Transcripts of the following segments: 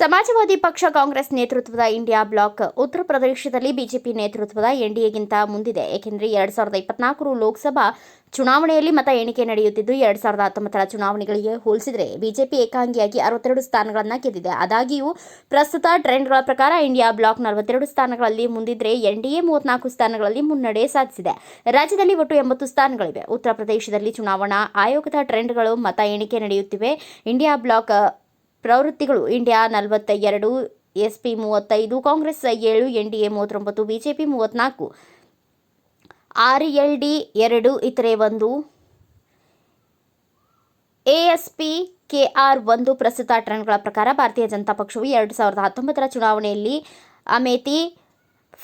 ಸಮಾಜವಾದಿ ಪಕ್ಷ ಕಾಂಗ್ರೆಸ್ ನೇತೃತ್ವದ India block ಉತ್ತರ ಪ್ರದೇಶದಲ್ಲಿ ಬಿಜೆಪಿ ನೇತೃತ್ವದ ಎನ್ಡಿಎಗಿಂತ ಮುಂದಿದೆ. ಏಕೆಂದರೆ ಎರಡ್ ಸಾವಿರದ ಇಪ್ಪತ್ನಾಲ್ಕರು ಲೋಕಸಭಾ ಚುನಾವಣೆಯಲ್ಲಿ ಮತ ಎಣಿಕೆ ನಡೆಯುತ್ತಿದ್ದು, ಎರಡ್ ಸಾವಿರದ ಹತ್ತೊಂಬತ್ತರ ಚುನಾವಣೆಗಳಿಗೆ ಹೋಲಿಸಿದರೆ ಬಿಜೆಪಿ ಏಕಾಂಗಿಯಾಗಿ ಅರವತ್ತೆರಡು ಸ್ಥಾನಗಳನ್ನು ಗೆದ್ದಿದೆ. ಆದಾಗ್ಯೂ, ಪ್ರಸ್ತುತ ಟ್ರೆಂಡ್ಗಳ ಪ್ರಕಾರ ಇಂಡಿಯಾ ಬ್ಲಾಕ್ ನಲವತ್ತೆರಡು ಸ್ಥಾನಗಳಲ್ಲಿ ಮುಂದಿದ್ರೆ ಎನ್ಡಿಎ ಮೂವತ್ನಾಲ್ಕು ಸ್ಥಾನಗಳಲ್ಲಿ ಮುನ್ನಡೆ ಸಾಧಿಸಿದೆ. ರಾಜ್ಯದಲ್ಲಿ ಒಟ್ಟು ಎಂಬತ್ತು ಸ್ಥಾನಗಳಿವೆ. ಉತ್ತರ ಪ್ರದೇಶದಲ್ಲಿ ಚುನಾವಣಾ ಆಯೋಗದ ಟ್ರೆಂಡ್ಗಳು ಮತ ಎಣಿಕೆ ನಡೆಯುತ್ತಿವೆ. ಇಂಡಿಯಾ ಬ್ಲಾಕ್ ಪ್ರವೃತ್ತಿಗಳು ಇಂಡಿಯಾ ನಲವತ್ತ ಎರಡು ಎಸ್ಪಿ ಮೂವತ್ತೈದು, ಕಾಂಗ್ರೆಸ್ ಏಳು, ಎನ್ಡಿಎ ಮೂವತ್ತೊಂಬತ್ತು, ಬಿಜೆಪಿ ಮೂವತ್ತ್ನಾಲ್ಕು ಆರ್ ಎಲ್ ಡಿ ಎರಡು, ಇತರೆ ಒಂದು ಎಎಸ್ಪಿ ಕೆಆರ್ ಒಂದು ಪ್ರಸ್ತುತ ಟ್ರೆಂಡ್ಗಳ ಪ್ರಕಾರ ಭಾರತೀಯ ಜನತಾ ಪಕ್ಷವು ಎರಡು ಸಾವಿರದ ಹತ್ತೊಂಬತ್ತರ ಚುನಾವಣೆಯಲ್ಲಿ ಅಮೇಥಿ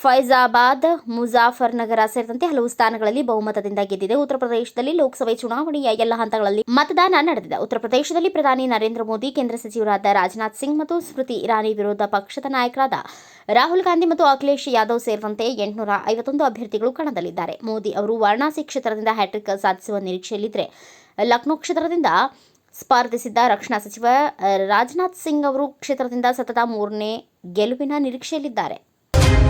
ಫೈಜಾಬಾದ್, ಮುಜಾಫರ್ನಗರ ಸೇರಿದಂತೆ ಹಲವು ಸ್ಥಾನಗಳಲ್ಲಿ ಬಹುಮತದಿಂದ ಗೆದ್ದಿದೆ. ಉತ್ತರ ಪ್ರದೇಶದಲ್ಲಿ ಲೋಕಸಭೆ ಚುನಾವಣೆಯ ಎಲ್ಲ ಹಂತಗಳಲ್ಲಿ ಮತದಾನ ನಡೆದಿದೆ. ಉತ್ತರ ಪ್ರದೇಶದಲ್ಲಿ ಪ್ರಧಾನಿ ನರೇಂದ್ರ ಮೋದಿ, ಕೇಂದ್ರ ಸಚಿವರಾದ ರಾಜನಾಥ್ ಸಿಂಗ್ ಮತ್ತು ಸ್ಮೃತಿ ಇರಾನಿ ವಿರೋಧ ಪಕ್ಷದ ನಾಯಕರಾದ ರಾಹುಲ್ ಗಾಂಧಿ ಮತ್ತು ಅಖಿಲೇಶ್ ಯಾದವ್ ಸೇರಿದಂತೆ ಎಂಟುನೂರ ಐವತ್ತೊಂದು ಅಭ್ಯರ್ಥಿಗಳು ಕಣದಲ್ಲಿದ್ದಾರೆ. ಮೋದಿ ಅವರು ವಾರಣಾಸಿ ಕ್ಷೇತ್ರದಿಂದ ಹ್ಯಾಟ್ರಿಕ್ ಸಾಧಿಸುವ ನಿರೀಕ್ಷೆಯಲ್ಲಿದ್ದರೆ ಲಕ್ನೋ ಕ್ಷೇತ್ರದಿಂದ ಸ್ಪರ್ಧಿಸಿದ್ದ ರಕ್ಷಣಾ ಸಚಿವ ರಾಜನಾಥ್ ಸಿಂಗ್ ಅವರು ಕ್ಷೇತ್ರದಿಂದ ಸತತ ಮೂರನೇ ಗೆಲುವಿನ ನಿರೀಕ್ಷೆಯಲ್ಲಿದ್ದಾರೆ.